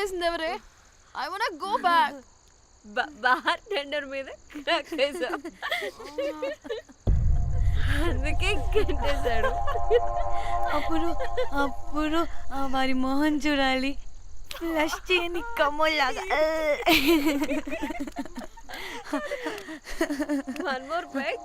నెట్టేసింది ఎవరే? I want go back bartender మీద కక్కేసా అందుకే కట్టేశాడు అప్పుడు అప్పుడు వారి మొహం చూడాలి. ఫ్లష్ చేయని కమ్మలాగా వన్ మోర్ బ్యాక్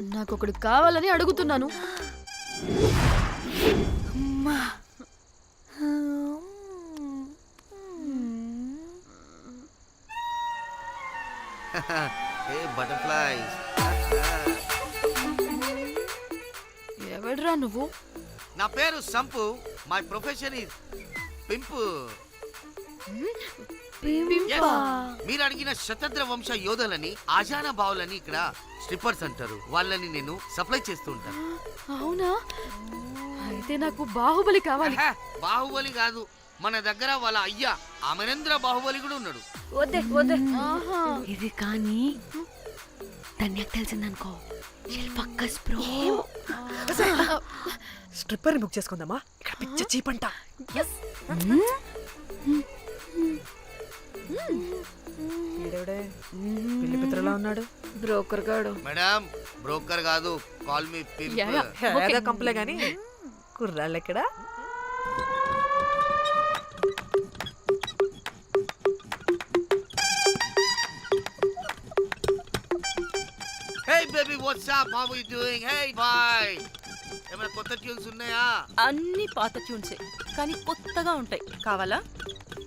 నాకు ఒకడు కావాలని అడుగుతున్నాను. బటర్ఫ్లైస్. ఎవడ్రా నువ్వు? నా పేరు Sampu. My profession is pimp. మీరు అడిగిన శతద్ర వంశ యోధులని ఆజానా బావులని ఇక్కడ స్ట్రిప్పర్స్ అంటారు. వాళ్ళని నేను సప్లై చేస్తూ ఉంటాను. అవునా? అయితే నాకు బాహుబలి కావాలి. ఆహా, బాహుబలి కాదు. మన దగ్గర వాళ్ళ అయ్యా అమరేంద్ర బాహుబలి కూడా ఉన్నాడు. వద్దే వద్దే. ఆహా. ఇది కానీ ధన్యకు తెలిసిందనుకో. పక్కస్ బ్రో స్ట్రిప్పర్ బుక్ చేసుకుందామా? ఇక్కడ పిచ్చ చీపంట. ఈడెవడే పిల్లి పిత్రలా ఉన్నాడు. బ్రోకర్ గాడు. మేడం బ్రోకర్ కాదు కాల్ మీ కంపలే గాని. కుర్రాళ్ళు ఎక్కడ? Hey baby what's up how you doing hey boy ఏమైనా కొత్త ట్యూన్స్ ఉన్నాయా? అన్ని పాత ట్యూన్సే కానీ కొత్తగా ఉంటాయి. కావాలా?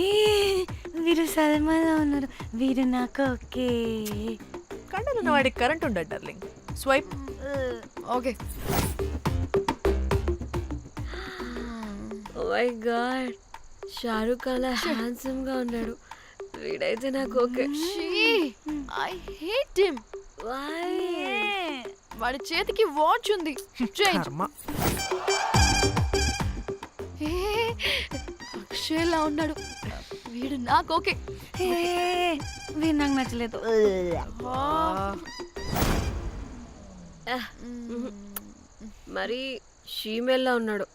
ఏ, వీరు సల్మాలో ఉన్నారు వీరు నాకు ఓకే. కండలు ఉన్న వాడికి కరెంట్ ఉండడు darling swipe okay oh my god Shahrukh అలా హ్యాండ్సమ్గా ఉన్నాడు. వీడైతే నాకు okay. I hate him why వాడి చేతికి వాచ్ ఉంది. చేంజ్ కర్మ. అక్షయ్లా ఉన్నాడు. వీడు నాకు ఓకే. వీడు నాకు నచ్చలేదు. మరి షీమేల్లా ఉన్నాడు.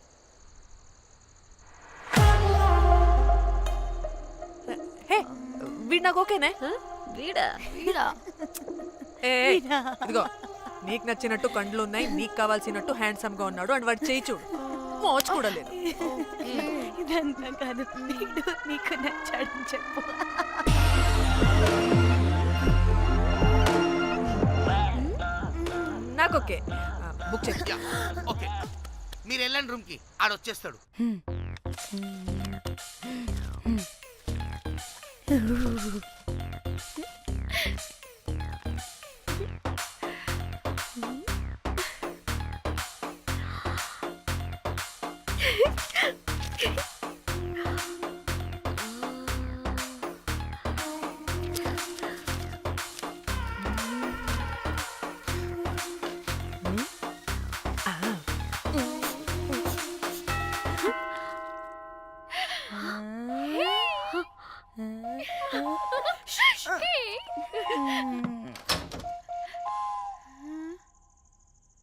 వీడు నాకు ఓకేనే? వీడా? వీడా? ఏ ఏ, ఇదిగో నీకు నచ్చినట్టు కండ్లు ఉన్నాయి నీకు కావాల్సినట్టు హ్యాండ్సమ్గా ఉన్నాడు అండ్ వాడు చేయి చూడు. మోచు కూడా లేదు ఇదంతా కాదు. వీడు నీకు నచ్చాడని చెప్పు. నాకు ఓకే. బుక్ చేసి యా, ఓకే. మీరు వెళ్ళండి రూమ్కి ఆడొచ్చేస్తాడు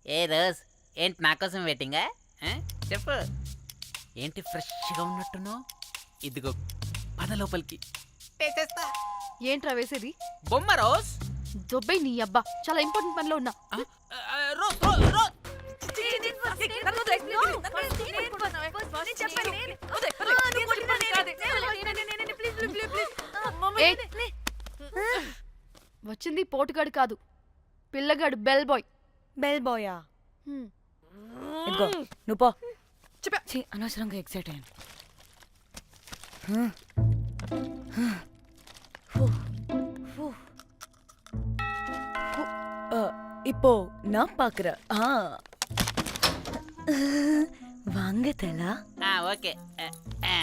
ఏ రోజ్ ఏంటి నా కోసం వెయిటింగా? చెప్పు. ఏంటి ఫ్రెష్గా ఉన్నట్టున్నావు? ఇదిగో పద లోపలికి. వేసేస్తా ఏంట్రా వేసేది? బొమ్మ రోజ్. దొబ్బై నీ అబ్బా చాలా ఇంపార్టెంట్ పనిలో ఉన్నా. Rose Rose Rose. వచ్చింది పోటుగాడు కాదు. పిల్లగాడు బెల్ బాయ్ బెల్ బాయా నువ్వు పో ఛీ, అనవసరంగా ఎక్సైట్ అయ్యాను హ్మ్. ఫు, ఫు. ఫు. ఆ, இப்போ நான் பார்க்குறேன் ஆ வாங்கத்தலா ఆ, ఓకే ఆ, ఆ,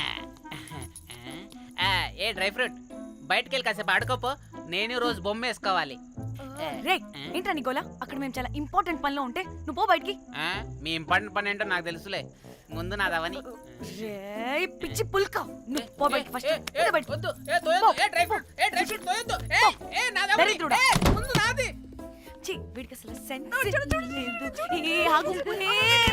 ఆ, ఏ డ్రై ఫ్రూట్ బయటికి వెళ్ళి కాసేపు ఆడుకోపో నేను రోజు బొమ్మ వేసుకోవాలి ఆ, రే ఏంట్రా నికోలా అక్కడ మేము చాలా ఇంపార్టెంట్ పనిలో ఉంటే నువ్వు పో బయటికి ఆ, మీ ఇంపార్టెంట్ పని ఏంటో నాకు తెలుసులే ముందు నాదవని రే పిచ్చి పుల్క. నువ్వు పో బయటికి ఫస్ట్. ఏ, బయటికి వద్దు, ఏ, తోయొద్దు, ఏ, డ్రై ఫ్రూట్, ఏ, డ్రై ఫ్రూట్ తోయొద్దు, ఏ, ఏ, నాదవని, దరిద్రుడా. ఏ, ముందు నాది. ఛీ, వీడికి అసలు సెన్స్ లేదు. ఏ, ఆగు. ఏ,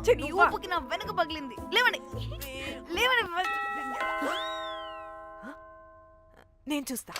ఛీ, నీ ఊపుకి నా వెనక పగిలింది. లేవండి. లేవండి నేను చూస్తా.